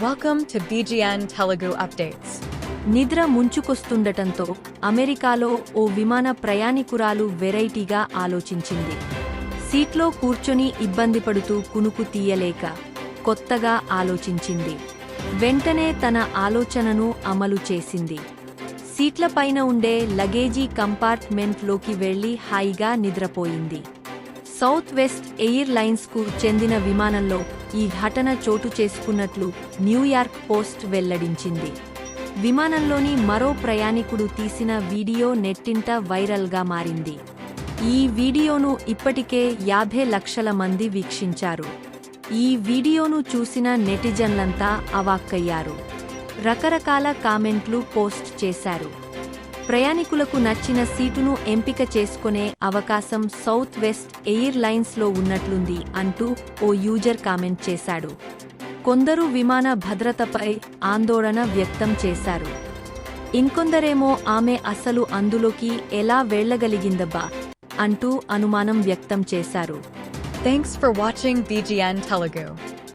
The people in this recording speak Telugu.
Welcome to BGN Telugu updates నిద్ర ముంచుకొస్తుండటంతో అమెరికాలో ఓ విమాన ప్రయాణికురాలు వెరైటీగా ఆలోచించింది. సీట్లో కూర్చొని ఇబ్బంది పడుతూ కునుకు తీయలేక కొత్తగా ఆలోచించింది. వెంటనే తన ఆలోచనను అమలు చేసింది. సీట్లపైన ఉండే లగేజీ కంపార్ట్మెంట్లోకి వెళ్ళి హాయిగా నిద్రపోయింది. సౌత్ వెస్ట్ ఎయిర్లైన్స్కు చెందిన విమానంలో ఈ ఘటన చోటు చేసుకున్నట్లు న్యూయార్క్ పోస్ట్ వెల్లడించింది. విమానంలోని మరో ప్రయాణికుడు తీసిన వీడియో నెట్టింట వైరల్గా మారింది. ఈ వీడియోను ఇప్పటికే యాభై లక్షల మంది వీక్షించారు. ఈ వీడియోను చూసిన నెటిజన్లంతా అవాక్కయ్యారు. రకరకాల కామెంట్లు పోస్ట్ చేశారు. ప్రయాణికులకు నచ్చిన సీటును ఎంపిక చేసుకునే అవకాశం సౌత్ వెస్ట్ ఎయిర్ లైన్స్లో ఉన్నట్లుంది అంటూ ఓ యూజర్ కామెంట్ చేశాడు. కొందరు విమాన భద్రతపై ఆందోళన వ్యక్తం చేశారు. ఇంకొందరేమో ఆమె అసలు అందులోకి ఎలా వెళ్ళగలిగిందబ్బా అంటూ అనుమానం వ్యక్తం చేశారు. Thanks for watching BGN Telugu.